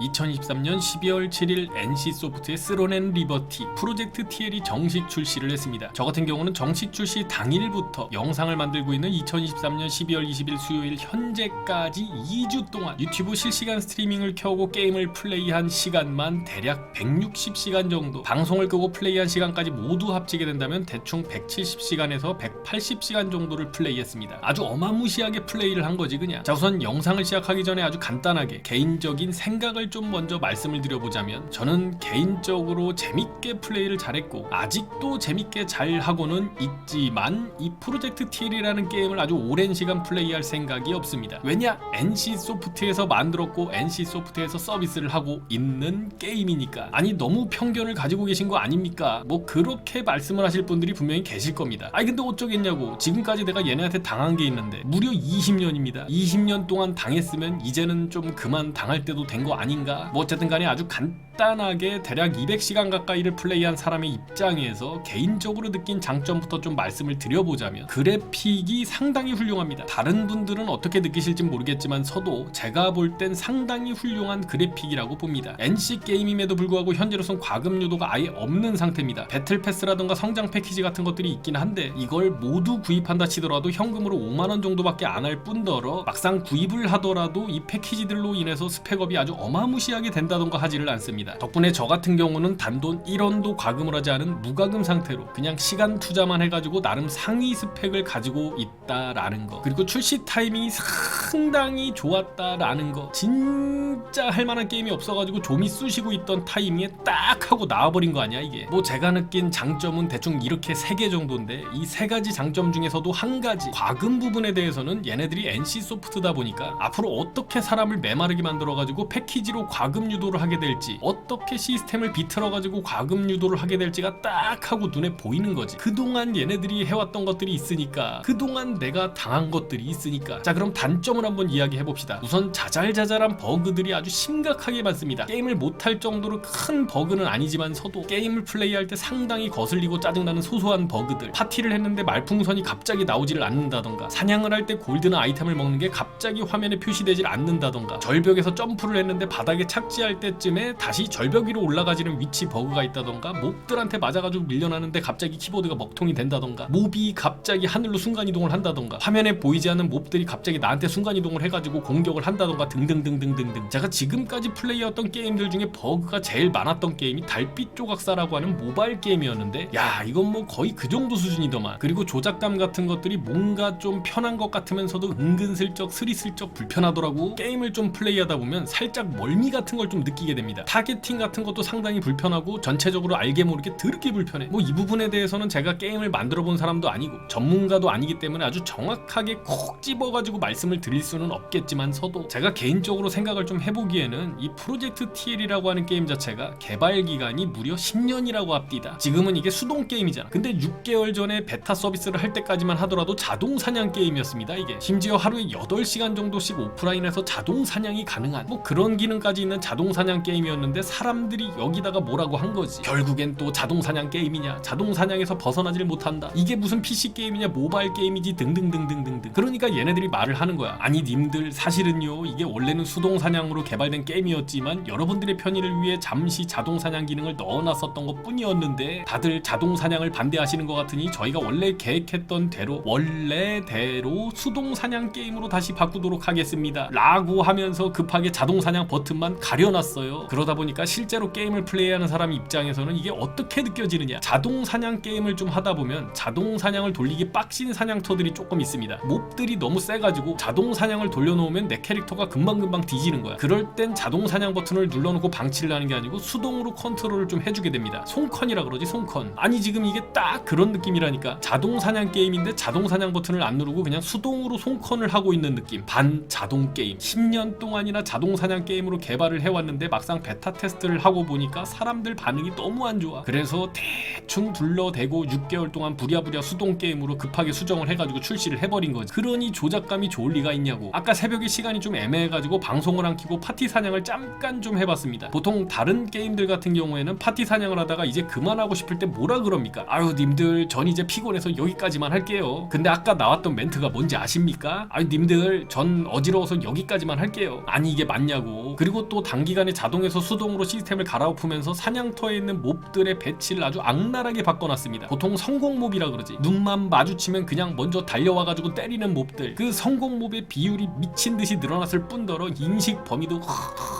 2023년 12월 7일 NC소프트의 쓸어낸 리버티 프로젝트 TL이 정식 출시를 했습니다. 저 같은 경우는 정식 출시 당일부터 영상을 만들고 있는 2023년 12월 20일 수요일 현재까지 2주 동안 유튜브 실시간 스트리밍을 켜고 게임을 플레이한 시간만 대략 160시간 정도 방송을 끄고 플레이한 시간까지 모두 합치게 된다면 대충 170시간에서 180시간 정도를 플레이했습니다. 아주 어마무시하게 플레이를 한 거지 그냥. 자 우선 영상을 시작하기 전에 아주 간단하게 개인적인 생각을 좀 먼저 말씀을 드려보자면 저는 개인적으로 재밌게 플레이를 잘했고 아직도 재밌게 잘 하고는 있지만 이 프로젝트 TL이라는 게임을 아주 오랜 시간 플레이할 생각이 없습니다. 왜냐? NC 소프트에서 만들었고 NC 소프트에서 서비스를 하고 있는 게임이니까. 아니 너무 편견을 가지고 계신 거 아닙니까? 뭐 그렇게 말씀을 하실 분들이 분명히 계실 겁니다. 아니 근데 어쩌겠냐고. 지금까지 내가 얘네한테 당한 게 있는데 무려 20년입니다. 20년 동안 당했으면 이제는 좀 그만 당할 때도 된 거 아닌가? 뭐 어쨌든 간에 아주 간단하게 대략 200시간 가까이를 플레이한 사람의 입장에서 개인적으로 느낀 장점부터 좀 말씀을 드려보자면 그래픽이 상당히 훌륭합니다. 다른 분들은 어떻게 느끼실지 모르겠지만 서도 제가 볼 땐 상당히 훌륭한 그래픽이라고 봅니다. NC 게임임에도 불구하고 현재로선 과금 유도가 아예 없는 상태입니다. 배틀 패스라던가 성장 패키지 같은 것들이 있긴 한데 이걸 모두 구입한다 치더라도 현금으로 5만 원 정도밖에 안 할 뿐더러 막상 구입을 하더라도 이 패키지들로 인해서 스펙업이 아주 어마 무시하게 된다던가 하지를 않습니다. 덕분에 저 같은 경우는 단돈 1원도 과금을 하지 않은 무과금 상태로 그냥 시간 투자만 해가지고 나름 상위 스펙을 가지고 있다라는 거. 그리고 출시 타이밍이 상당히 좋았다라는 거. 진짜 할 만한 게임이 없어가지고 좀이 쑤시고 있던 타이밍에 딱 하고 나와버린 거 아니야 이게? 뭐 제가 느낀 장점은 대충 이렇게 세개 정도인데 이 세 가지 장점 중에서도 한 가지. 과금 부분에 대해서는 얘네들이 NC 소프트다 보니까 앞으로 어떻게 사람을 메마르게 만들어가지고 패키지로 과금 유도를 하게 될지 어떻게 시스템을 비틀어 가지고 과금 유도를 하게 될지가 딱 하고 눈에 보이는 거지. 그동안 얘네들이 해왔던 것들이 있으니까 그동안 내가 당한 것들이 있으니까. 자 그럼 단점을 한번 이야기해 봅시다. 우선 자잘자잘한 버그들이 아주 심각하게 많습니다. 게임을 못할 정도로 큰 버그는 아니지만서도 게임을 플레이할 때 상당히 거슬리고 짜증나는 소소한 버그들. 파티를 했는데 말풍선이 갑자기 나오지를 않는다던가 사냥을 할 때 골드나 아이템을 먹는 게 갑자기 화면에 표시되질 않는다던가 절벽에서 점프를 했는데 바닥 에 착지할 때쯤에 다시 절벽 위로 올라가지는 위치 버그가 있다던가 몹들한테 맞아가지고 밀려나는데 갑자기 키보드가 먹통이 된다던가 몹이 갑자기 하늘로 순간이동을 한다던가 화면에 보이지 않는 몹들이 갑자기 나한테 순간이동을 해가지고 공격을 한다던가 등등등등등등. 제가 지금까지 플레이했던 게임들 중에 버그가 제일 많았던 게임이 달빛 조각사라고 하는 모바일 게임이었는데 야 이건 뭐 거의 그 정도 수준이더만. 그리고 조작감 같은 것들이 뭔가 좀 편한 것 같으면서도 은근슬쩍 스리슬쩍 불편하더라고. 게임을 좀 플레이하다 보면 살짝 멀미 같은 걸 좀 느끼게 됩니다. 타겟팅 같은 것도 상당히 불편하고 전체적으로 알게 모르게 드럽게 불편해. 뭐 이 부분에 대해서는 제가 게임을 만들어 본 사람도 아니고 전문가도 아니기 때문에 아주 정확하게 콕 집어가지고 말씀을 드릴 수는 없겠지만서도 제가 개인적으로 생각을 좀 해보기에는 이 프로젝트 TL이라고 하는 게임 자체가 개발 기간이 무려 10년이라고 합디다. 지금은 이게 수동 게임이잖아. 근데 6개월 전에 베타 서비스를 할 때까지만 하더라도 자동 사냥 게임이었습니다 이게. 심지어 하루에 8시간 정도씩 오프라인에서 자동 사냥이 가능한 뭐 그런 기능 까지 있는 자동 사냥 게임이었는데 사람들이 여기다가 뭐라고 한 거지? 결국엔 또 자동 사냥 게임이냐? 자동 사냥에서 벗어나질 못한다. 이게 무슨 PC 게임이냐? 모바일 게임이지? 등등등등등등. 그러니까 얘네들이 말을 하는 거야. 아니 님들 사실은요 이게 원래는 수동 사냥으로 개발된 게임이었지만 여러분들의 편의를 위해 잠시 자동 사냥 기능을 넣어놨었던 것 뿐이었는데 다들 자동 사냥을 반대하시는 것 같으니 저희가 원래 계획했던 대로 원래대로 수동 사냥 게임으로 다시 바꾸도록 하겠습니다. 라고 하면서 급하게 자동 사냥 버튼 만 가려놨어요. 그러다 보니까 실제로 게임을 플레이하는 사람 입장에서는 이게 어떻게 느껴지느냐. 자동 사냥 게임을 좀 하다 보면 자동 사냥을 돌리기 빡신 사냥터들이 조금 있습니다. 몹들이 너무 세가지고 자동 사냥을 돌려놓으면 내 캐릭터가 금방금방 뒤지는 거야. 그럴 땐 자동 사냥 버튼을 눌러놓고 방치를 하는 게 아니고 수동으로 컨트롤을 좀 해주게 됩니다. 손컨이라 그러지 손컨. 아니 지금 이게 딱 그런 느낌이라니까. 자동 사냥 게임인데 자동 사냥 버튼을 안 누르고 그냥 수동으로 손컨을 하고 있는 느낌. 반 자동 게임. 10년 동안이나 자동 사냥 게임으로 개발을 해왔는데 막상 베타 테스트를 하고 보니까 사람들 반응이 너무 안 좋아. 그래서 대충 둘러대고 6개월 동안 부랴부랴 수동 게임으로 급하게 수정을 해가지고 출시를 해버린 거지. 그러니 조작감이 좋을 리가 있냐고. 아까 새벽에 시간이 좀 애매해가지고 방송을 안 키고 파티 사냥을 잠깐 좀 해봤습니다. 보통 다른 게임들 같은 경우에는 파티 사냥을 하다가 이제 그만하고 싶을 때 뭐라 그럽니까? 아유 님들 전 이제 피곤해서 여기까지만 할게요. 근데 아까 나왔던 멘트가 뭔지 아십니까? 아유 님들 전 어지러워서 여기까지만 할게요. 아니 이게 맞냐고 그리고 또 단기간에 자동에서 수동으로 시스템을 갈아엎으면서 사냥터에 있는 몹들의 배치를 아주 악랄하게 바꿔놨습니다. 보통 성공 몹이라 그러지. 눈만 마주치면 그냥 먼저 달려와가지고 때리는 몹들. 그 성공 몹의 비율이 미친 듯이 늘어났을 뿐더러 인식 범위도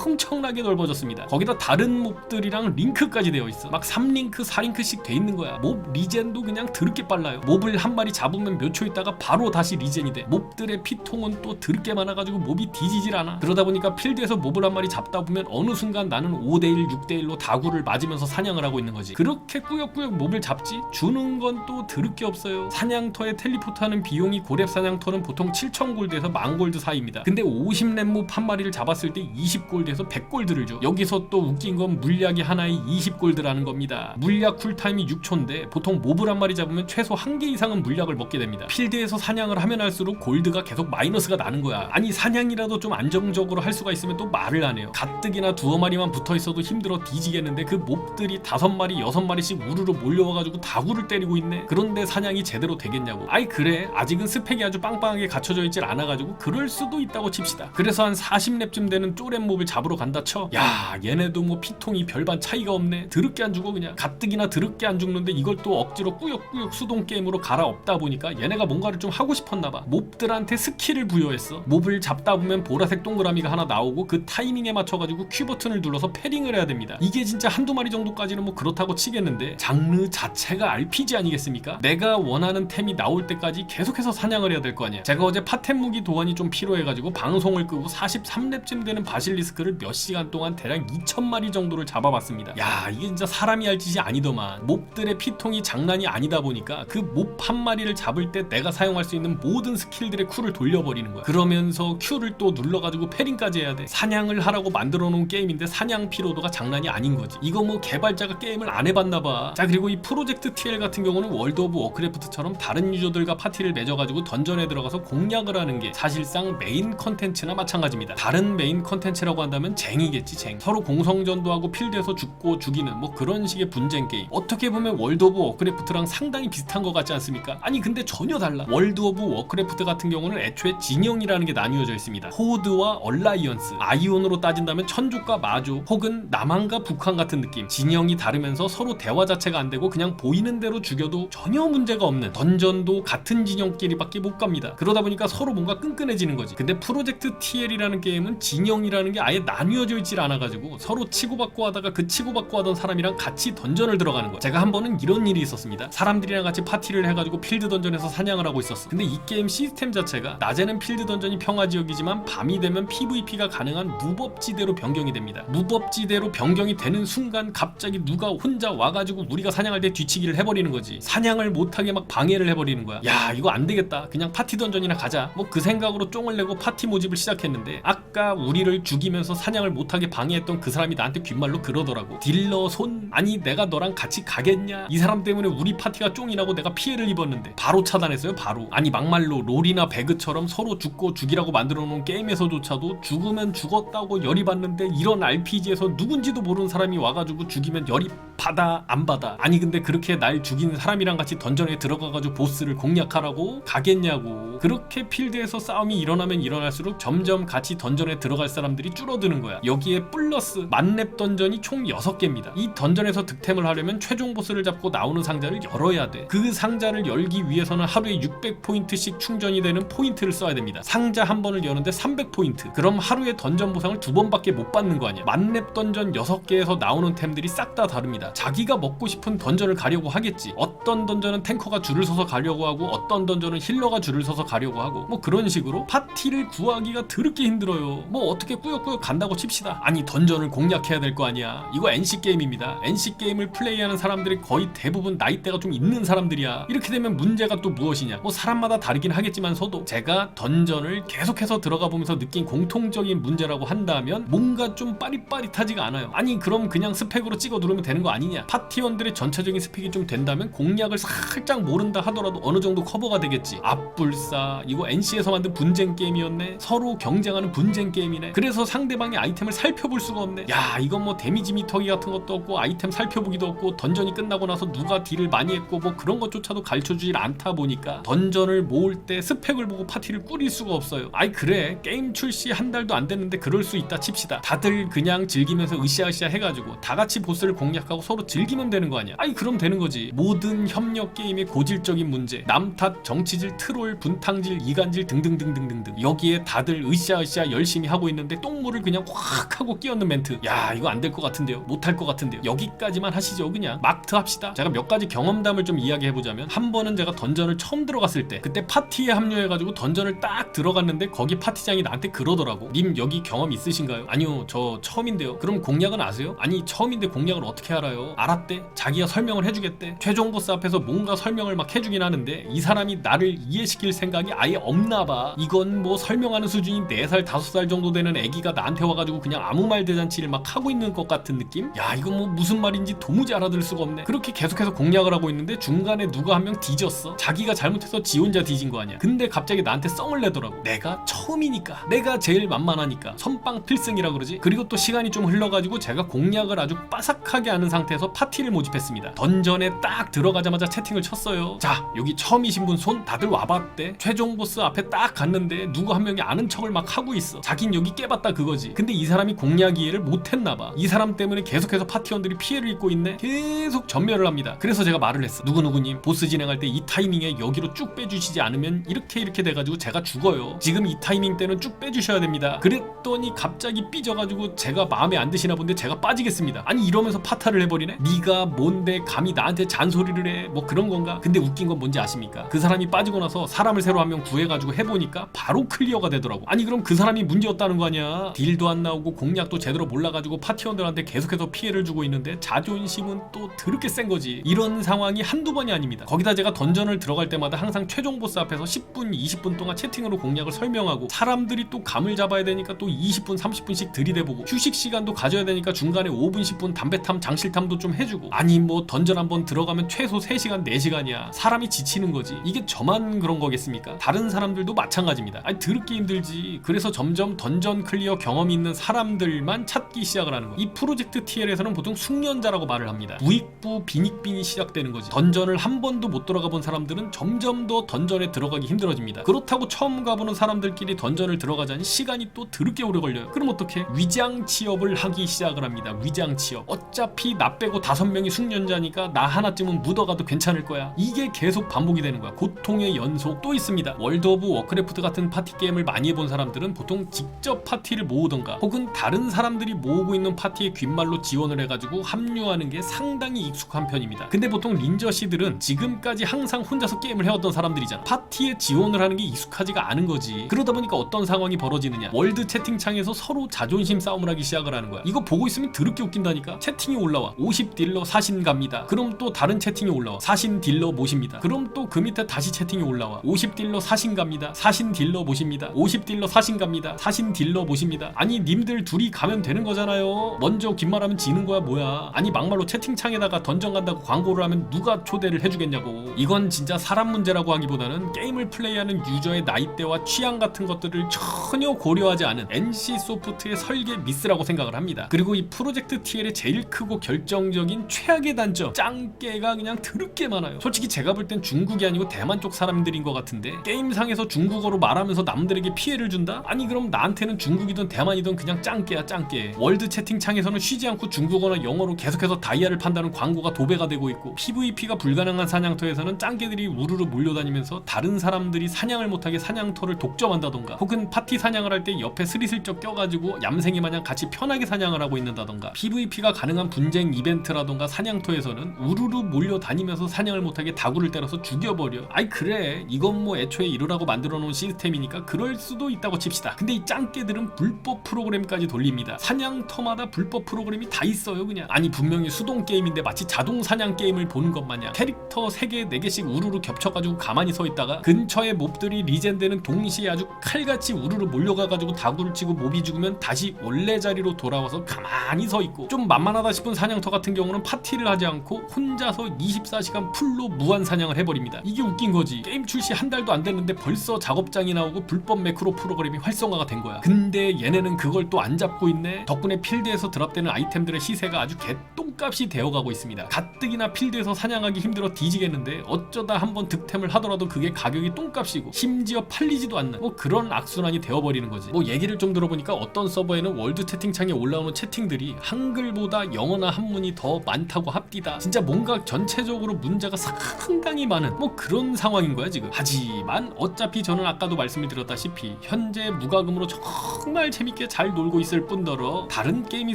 엄청나게 넓어졌습니다. 거기다 다른 몹들이랑 링크까지 되어 있어. 막 3링크, 4링크씩 돼 있는 거야. 몹 리젠도 그냥 드럽게 빨라요. 몹을 한 마리 잡으면 몇 초 있다가 바로 다시 리젠이 돼. 몹들의 피통은 또 드럽게 많아가지고 몹이 뒤지질 않아. 그러다 보니까 필드에서 몹을 한 마리 잡다 보면 어느 순간 나는 5대1, 6대1로 다구를 맞으면서 사냥을 하고 있는 거지. 그렇게 꾸역꾸역 몹을 잡지? 주는 건 또 드럽게 없어요. 사냥터에 텔리포트하는 비용이 고렙 사냥터는 보통 7,000골드에서 10,000골드 사이입니다. 근데 50렙몹 한 마리를 잡았을 때 20골드에서 100골드를 줘. 여기서 또 웃긴 건 물약이 하나에 20골드라는 겁니다. 물약 쿨타임이 6초인데 보통 몹을 한 마리 잡으면 최소 한 개 이상은 물약을 먹게 됩니다. 필드에서 사냥을 하면 할수록 골드가 계속 마이너스가 나는 거야. 아니 사냥이라도 좀 안정적으로 할 수가 있으면 또 말을 안 해요. 가뜩이나 두어 마리만 붙어 있어도 힘들어 뒤지겠는데 그 몹들이 다섯 마리 여섯 마리씩 우르르 몰려와가지고 다구를 때리고 있네. 그런데 사냥이 제대로 되겠냐고. 아이 그래 아직은 스펙이 아주 빵빵하게 갖춰져 있질 않아가지고 그럴 수도 있다고 칩시다. 그래서 한 40렙쯤 되는 쪼렛 몹을 잡으러 간다 쳐. 야 얘네도 뭐 피통이 별반 차이가 없네. 드럽게 안 죽어 그냥. 가뜩이나 드럽게 안 죽는데 이걸 또 억지로 꾸역꾸역 수동 게임으로 갈아엎다 보니까 얘네가 뭔가를 좀 하고 싶었나봐. 몹들한테 스킬을 부여했어. 몹을 잡다 보면 보라색 동그라미가 하나 나오고 그 타이밍 에 맞춰가지고 큐 버튼을 눌러서 패링을 해야 됩니다. 이게 진짜 한두 마리 정도까지는 뭐 그렇다고 치겠는데 장르 자체가 RPG 아니겠습니까? 내가 원하는 템이 나올 때까지 계속해서 사냥을 해야 될 거 아니야. 제가 어제 파템 무기 도안이 좀 필요해가지고 방송을 끄고 43렙쯤 되는 바실리스크를 몇 시간 동안 대략 2,000마리 정도를 잡아봤습니다. 야 이게 진짜 사람이 할 짓이 아니더만. 몹들의 피통이 장난이 아니다 보니까 그 몹 한 마리를 잡을 때 내가 사용할 수 있는 모든 스킬들의 쿨을 돌려버리는 거야. 그러면서 큐를 또 눌러가지고 패링까지 해야 돼. 사냥을 하라고 만들어 놓은 게임인데 사냥 피로도가 장난이 아닌 거지. 이거 뭐 개발자가 게임을 안 해봤나 봐. 자 그리고 이 프로젝트 TL 같은 경우는 월드 오브 워크래프트처럼 다른 유저들과 파티를 맺어가지고 던전에 들어가서 공략을 하는 게 사실상 메인 컨텐츠나 마찬가지입니다. 다른 메인 컨텐츠라고 한다면 쟁이겠지 쟁. 서로 공성전도 하고 필드에서 죽고 죽이는 뭐 그런 식의 분쟁 게임. 어떻게 보면 월드 오브 워크래프트랑 상당히 비슷한 것 같지 않습니까? 아니 근데 전혀 달라. 월드 오브 워크래프트 같은 경우는 애초에 진영이라는 게 나뉘어져 있습니다. 호드와 얼라이언스. 아이온 으로 따진다면 천족과 마조 혹은 남한과 북한 같은 느낌. 진영이 다르면서 서로 대화 자체가 안 되고 그냥 보이는 대로 죽여도 전혀 문제가 없는 던전도 같은 진영끼리밖에 못 갑니다. 그러다 보니까 서로 뭔가 끈끈해지는 거지. 근데 프로젝트 TL이라는 게임은 진영이라는 게 아예 나뉘어져 있질 않아가지고 서로 치고받고 하다가 그 치고받고 하던 사람이랑 같이 던전을 들어가는 거야. 제가 한 번은 이런 일이 있었습니다. 사람들이랑 같이 파티를 해가지고 필드 던전에서 사냥을 하고 있었어. 근데 이 게임 시스템 자체가 낮에는 필드 던전이 평화 지역이지만 밤이 되면 PVP가 가능한 무 법지대로 변경이 됩니다. 무법지대로 변경이 되는 순간 갑자기 누가 혼자 와가지고 우리가 사냥할 때 뒤치기를 해버리는 거지. 사냥을 못하게 막 방해를 해버리는 거야. 야 이거 안 되겠다. 그냥 파티 던전이나 가자. 뭐 그 생각으로 쫑을 내고 파티 모집을 시작했는데 아까 우리를 죽이면서 사냥을 못하게 방해했던 그 사람이 나한테 귓말로 그러더라고. 딜러 손 아니 내가 너랑 같이 가겠냐? 이 사람 때문에 우리 파티가 쫑이 나고 내가 피해를 입었는데 바로 차단했어요. 바로. 아니 막말로 롤이나 배그처럼 서로 죽고 죽이라고 만들어 놓은 게임에서조차도 죽으면 죽었다고 열이 받는데 이런 RPG에서 누군지도 모르는 사람이 와가지고 죽이면 열이 받아 안 받아? 아니 근데 그렇게 날 죽인 사람이랑 같이 던전에 들어가가지고 보스를 공략하라고 가겠냐고. 그렇게 필드에서 싸움이 일어나면 일어날수록 점점 같이 던전에 들어갈 사람들이 줄어드는 거야. 여기에 플러스 만렙 던전이 총 6개입니다. 이 던전에서 득템을 하려면 최종 보스를 잡고 나오는 상자를 열어야 돼그 상자를 열기 위해서는 하루에 600포인트씩 충전이 되는 포인트를 써야 됩니다. 상자 한 번을 여는데 300포인트. 그럼 하루에 던전 보상을 두 번밖에 못 받는 거 아니야. 만렙 던전 6개에서 나오는 템들이 싹 다 다릅니다. 자기가 먹고 싶은 던전을 가려고 하겠지. 어떤 던전은 탱커가 줄을 서서 가려고 하고 어떤 던전은 힐러가 줄을 서서 가려고 하고. 뭐 그런 식으로 파티를 구하기가 더럽게 힘들어요. 뭐 어떻게 꾸역꾸역 간다고 칩시다. 아니 던전을 공략해야 될 거 아니야. 이거 NC 게임입니다. NC 게임을 플레이하는 사람들이 거의 대부분 나이대가 좀 있는 사람들이야. 이렇게 되면 문제가 또 무엇이냐? 뭐 사람마다 다르긴 하겠지만서도 제가 던전을 계속해서 들어가 보면서 느낀 공통적인 문제라고 한다 면 뭔가 좀 빠릿빠릿하지가 않아요. 아니 그럼 그냥 스펙으로 찍어 누르면 되는 거 아니냐. 파티원들의 전체적인 스펙이 좀 된다면 공략을 살짝 모른다 하더라도 어느 정도 커버가 되겠지. 앞불사 이거 NC에서 만든 분쟁 게임이었네. 서로 경쟁하는 분쟁 게임이네. 그래서 상대방 상대방의 아이템을 살펴볼 수가 없네. 야 이건 뭐 데미지 미터기 같은 것도 없고 아이템 살펴보기도 없고 던전이 끝나고 나서 누가 딜을 많이 했고 뭐 그런 것조차도 가르쳐주질 않다 보니까 던전을 모을 때 스펙을 보고 파티를 꾸릴 수가 없어요. 아이 그래. 게임 출시 한 달도 안 됐는데 그럴 수 있다 칩시다. 다들 그냥 즐기면서 으쌰으쌰 해가지고 다 같이 보스를 공략하고 서로 즐기면 되는 거 아니야? 아이 그럼 되는 거지. 모든 협력 게임의 고질적인 문제 남탓 정치질 트롤 분탕질 이간질 등등등등등등. 여기에 다들 으쌰으쌰 열심히 하고 있는데 똥물을 그냥 확 하고 끼얹는 멘트. 야 이거 안 될 것 같은데요? 못할 것 같은데요? 여기까지만 하시죠 그냥. 막트 합시다. 제가 몇 가지 경험담을 좀 이야기해보자면 한 번은 제가 던전을 처음 들어갔을 때 그때 파티에 합류해가지고 던전을 딱 들어갔는데 거기 파티장이 나한테 그러더라고. 님 여기 경험 있 으신가요? 아니요 저 처음인데요. 그럼 공략은 아세요? 아니 처음인데 공략을 어떻게 알아요? 알았대. 자기가 설명을 해주겠대. 최종 보스 앞에서 뭔가 설명을 막 해주긴 하는데 이 사람이 나를 이해시킬 생각이 아예 없나봐. 이건 뭐 설명하는 수준이 4살 5살 정도 되는 애기가 나한테 와가지고 그냥 아무 말 대잔치를 막 하고 있는 것 같은 느낌? 야 이건 뭐 무슨 말인지 도무지 알아들을 수가 없네. 그렇게 계속해서 공략을 하고 있는데 중간에 누가 한 명 뒤졌어. 자기가 잘못해서 지 혼자 뒤진 거 아니야. 근데 갑자기 나한테 썽을 내더라고. 내가 처음이니까. 내가 제일 만만하니까. 선빵 필승이라 그러지. 그리고 또 시간이 좀 흘러가지고 제가 공략을 아주 빠삭하게 하는 상태에서 파티를 모집했습니다. 던전에 딱 들어가자마자 채팅을 쳤어요. 자 여기 처음이신 분 손 다들 와봤대. 최종 보스 앞에 딱 갔는데 누구 한 명이 아는 척을 막 하고 있어. 자긴 여기 깨봤다 그거지. 근데 이 사람이 공략 이해를 못했나봐. 이 사람 때문에 계속해서 파티원들이 피해를 입고 있네. 계속 전멸을 합니다. 그래서 제가 말을 했어. 누구누구님 보스 진행할 때 이 타이밍에 여기로 쭉 빼주시지 않으면 이렇게 이렇게 돼가지고 제가 죽어요. 지금 이 타이밍 때는 쭉 빼주셔야 됩니다. 그랬더니 갑자기 삐져가지고 제가 마음에 안 드시나 본데 제가 빠지겠습니다. 아니 이러면서 파타를 해버리네? 네가 뭔데 감히 나한테 잔소리를 해? 뭐 그런 건가? 근데 웃긴 건 뭔지 아십니까? 그 사람이 빠지고 나서 사람을 새로 한 명 구해가지고 해보니까 바로 클리어가 되더라고. 아니 그럼 그 사람이 문제였다는 거 아니야? 딜도 안 나오고 공략도 제대로 몰라가지고 파티원들한테 계속해서 피해를 주고 있는데 자존심은 또 드럽게 센 거지. 이런 상황이 한두 번이 아닙니다. 거기다 제가 던전을 들어갈 때마다 항상 최종 보스 앞에서 10분 20분 동안 채팅으로 공략을 설명하고 사람들이 또 감을 잡아야 되니까 또 20분 30분씩 들이대보고 휴식 시간도 가져야 되니까 중간에 5분 10분 담배탐 장실탐도 좀 해주고. 아니 뭐 던전 한번 들어가면 최소 3시간 4시간이야. 사람이 지치는 거지. 이게 저만 그런 거겠습니까? 다른 사람들도 마찬가지입니다. 아니 드럽게 힘들지. 그래서 점점 던전 클리어 경험이 있는 사람들만 찾기 시작을 하는 거야. 이 프로젝트 TL에서는 보통 숙련자라고 말을 합니다. 부익부 빈익빈이 시작되는 거지. 던전을 한 번도 못 들어가 본 사람들은 점점 더 던전에 들어가기 힘들어집니다. 그렇다고 처음 가보는 사람들끼리 던전을 들어가자니 시간이 또 드럽게 오래 걸려 요. 그럼 어떻게 위장 취업을 하기 시작을 합니다. 위장 취업. 어차피 나 빼고 다섯 명이 숙련자니까 나 하나쯤은 묻어가도 괜찮을 거야. 이게 계속 반복이 되는 거야. 고통의 연속 또 있습니다. 월드 오브 워크래프트 같은 파티 게임을 많이 해본 사람들은 보통 직접 파티를 모으던가 혹은 다른 사람들이 모으고 있는 파티에 귓말로 지원을 해가지고 합류하는 게 상당히 익숙한 편입니다. 근데 보통 린저 씨들은 지금까지 항상 혼자서 게임을 해왔던 사람들이잖아. 파티에 지원을 하는 게 익숙하지가 않은 거지. 그러다 보니까 어떤 상황이 벌어지느냐. 월드 채팅창에서 서로 자존심 싸움을 하기 시작을 하는 거야. 이거 보고 있으면 드럽게 웃긴다니까. 채팅이 올라와. 50 딜러 사신 갑니다. 그럼 또 다른 채팅이 올라와. 사신 딜러 모십니다. 그럼 또 그 밑에 다시 채팅이 올라와. 50 딜러 사신 갑니다. 사신 딜러 모십니다. 50 딜러 사신 갑니다. 사신 딜러 모십니다. 아니 님들 둘이 가면 되는 거잖아요. 먼저 긴 말하면 지는 거야 뭐야. 아니 막말로 채팅창에다가 던전 간다고 광고를 하면 누가 초대를 해주겠냐고. 이건 진짜 사람 문제라고 하기보다는 게임을 플레이하는 유저의 나이대와 취향 같은 것들을 전혀 고려하지 않은 NC 소프트의 설계 미스라고 생각을 합니다. 그리고 이 프로젝트 TL의 제일 크고 결정적인 최악의 단점 짱깨가 그냥 드럽게 많아요. 솔직히 제가 볼 땐 중국이 아니고 대만 쪽 사람들인 것 같은데 게임상에서 중국어로 말하면서 남들에게 피해를 준다? 아니 그럼 나한테는 중국이든 대만이든 그냥 짱깨야 짱깨. 월드 채팅창에서는 쉬지 않고 중국어나 영어로 계속해서 다이아를 판다는 광고가 도배가 되고 있고 PVP가 불가능한 사냥터에서는 짱깨들이 우르르 몰려다니면서 다른 사람들이 사냥을 못하게 사냥터를 독점한다던가 혹은 파티 사냥을 할 때 옆에 스리슬쩍 껴가지고 얌생이 마냥 같이 편하게 사냥을 하고 있는다던가 PVP가 가능한 분쟁 이벤트라던가 사냥터에서는 우르르 몰려다니면서 사냥을 못하게 다구를 때려서 죽여버려. 아이 그래. 이건 뭐 애초에 이러라고 만들어 놓은 시스템이니까 그럴 수도 있다고 칩시다. 근데 이 짱깨들은 불법 프로그램까지 돌립니다. 사냥터마다 불법 프로그램이 다 있어요 그냥. 아니 분명히 수동 게임인데 마치 자동 사냥 게임을 보는 것 마냥. 캐릭터 3개 4개씩 우르르 겹쳐가지고 가만히 서 있다가 근처에 몹들이 리젠되는 동시에 아주 칼같이 우르르 몰려가가지고 다구를 치고 몹이 죽으면 다시 원래 자리로 돌아와서 가만히 서 있고 좀 만만하다 싶은 사냥터 같은 경우는 파티를 하지 않고 혼자서 24시간 풀로 무한 사냥을 해버립니다. 이게 웃긴 거지. 게임 출시 한 달도 안 됐는데 벌써 작업장이 나오고 불법 매크로 프로그램이 활성화가 된 거야. 근데 얘네는 그걸 또 안 잡고 있네. 덕분에 필드에서 드랍되는 아이템들의 시세가 아주 개 똥값이 되어가고 있습니다. 가뜩이나 필드에서 사냥하기 힘들어 뒤지겠는데 어쩌다 한번 득템을 하더라도 그게 가격이 똥값이고 심지어 팔리지도 않는 뭐 그런 악순환이 되어버리는 거지. 뭐 얘기를 좀 들어보니까 어떤 서버에는 월드 채팅창에 올라오는 채팅들이 한글보다 영어나 한문이 더 많다고 합디다. 진짜 뭔가 전체적으로 문제가 상당히 많은 뭐 그런 상황인 거야 지금. 하지만 어차피 저는 아까도 말씀을 드렸다시피 현재 무과금으로 정말 재밌게 잘 놀고 있을 뿐더러 다른 게임이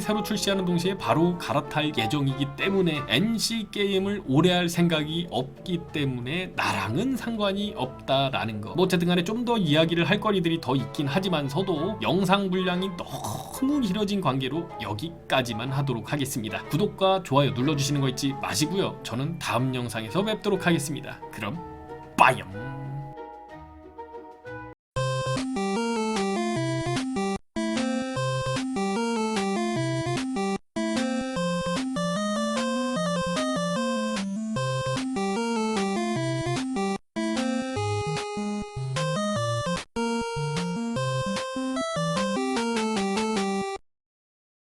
새로 출시하는 동시에 바로 갈아탈 예정이기 때문에 NC 게임을 오래 할 생각이 없기 때문에 나랑은 상관이 없다라는 거. 뭐 어쨌든 간에 좀 더 이야기를 할 거리들이 더 있긴 하지만서도 영상 분량이 너무 길어진 관계로 여기까지만 하도록 하겠습니다. 구독과 좋아요 눌러주시는 거 잊지 마시고요. 저는 다음 영상에서 뵙도록 하겠습니다. 그럼 빠염.